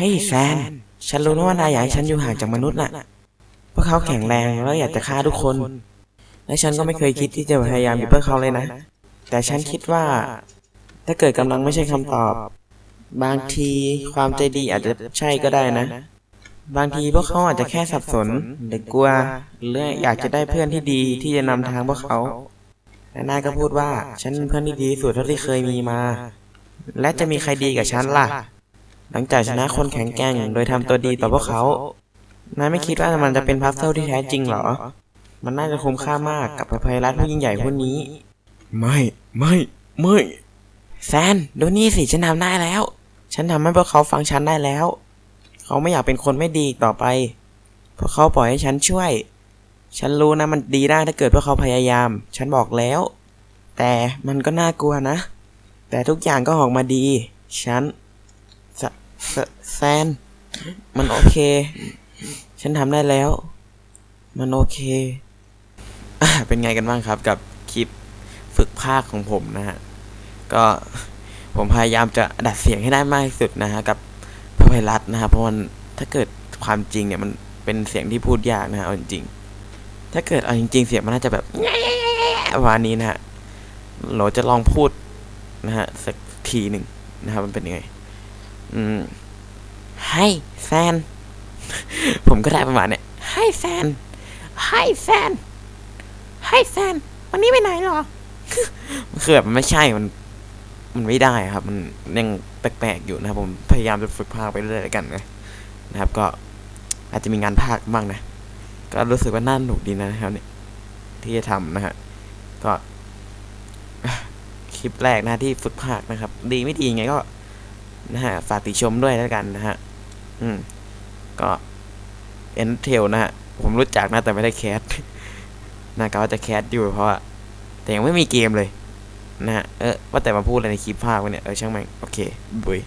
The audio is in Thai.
เฮ้ยแซน ฉันรู้นะว่านายอยากให้ฉันอยู่ห่างจากมนุษย์น่ะพวกเขาแข็งแรงแล้วอยากจะฆ่าทุกคน และฉันก็ไม่เคยคิดที่จะพยายามอยู่เพื่อเขาเลยนะ แต่ฉันคิดว่า ถ้าเกิดกำลังไม่ใช่คำตอบ บางทีความใจดีอาจจะใช่ก็ได้นะ บางทีพวกเขาอาจจะแค่สับสนหรือกลัวหรืออยากจะได้เพื่อนที่ดีที่จะนำทางพวกเขาและนายก็พูดว่า ฉันเป็นเพื่อนที่ดีที่สุดเท่าที่เคยมีมา และจะมีใครดีกับฉันล่ะ หลังจากชนะคนแข็งแกร่งโดยทำตัวดีต่อพวกเขา นายไม่คิดว่ามันจะเป็นพัซเซิลที่แท้จริงเหรอ มันน่าจะคุ้มค่ามากกับภัยรัฐผู้ยิ่งใหญ่พวกนี้ ไม่ไม่ไม่แซนดูนี่สิฉันทำได้แล้ว ฉันทำให้พวกเขาฟังฉันได้แล้ว เขาไม่อยากเป็นคนไม่ดีอีกต่อไป พวกเขาปล่อยให้ฉันช่วย ฉันรู้นะมันดีได้ถ้าเกิดพวกเขาพยายาม ฉันบอกแล้ว แต่มันก็น่ากลัวนะ แต่ทุกอย่างก็ออกมาดี ฉัน แซแซน มันโอเค ฉันทำได้แล้ว มันโอเคอะเป็นไงกันบ้างครับกับคลิปฝึกภาคของผมนะฮะ ก็ผมพยายามจะดัดเสียงให้ได้มากที่สุดนะฮะ กับพระไพรัตน์นะฮะเพราะมันถ้าเกิดความจริงเนี่ยมันเป็นเสียงที่พูดยากนะฮะเอาจริงๆถ้าเกิดเอาจริงๆ เสียงมันน่าจะแบบประมาณนี้นะฮะเราจะลองพูดนะฮะสักทีหนึ่งนะครับมันเป็นยังไง อืมให้แฟน ผมก็ได้ประมาณเนี้ยให้แฟนให้แฟนให้แฟน วันนี้ไปไหนหรอคือแบบมันไม่ใช่มัน มันไม่ได้ครับ มันยังแปลกๆอยู่นะครับ ผมพยายามจะฝึกพากย์ไปเรื่อยๆแล้วกันนะนะครับ ก็อาจจะมีงานพากย์บ้างนะ ก็รู้สึกว่าน่าหนุกดีนะครับ เนี่ย ที่จะทำนะฮะก็คลิปแรกนะที่ฝึกพากย์นะครับ ดีไม่ดียังไงก็ นะฮะ ฝากติชมด้วยแล้วกันนะฮะ อืม ก็เอ็นเทลนะฮะ ผมรู้จักนะแต่ไม่ได้แคสนะก็ว่าจะแคสอยู่เพราะว่าแต่ยังไม่มีเกมเลย นะฮะ เออว่าแต่มาพูดอะไรในคลิปภาควะเนี่ย เออช่างแม่ง โอเคบุย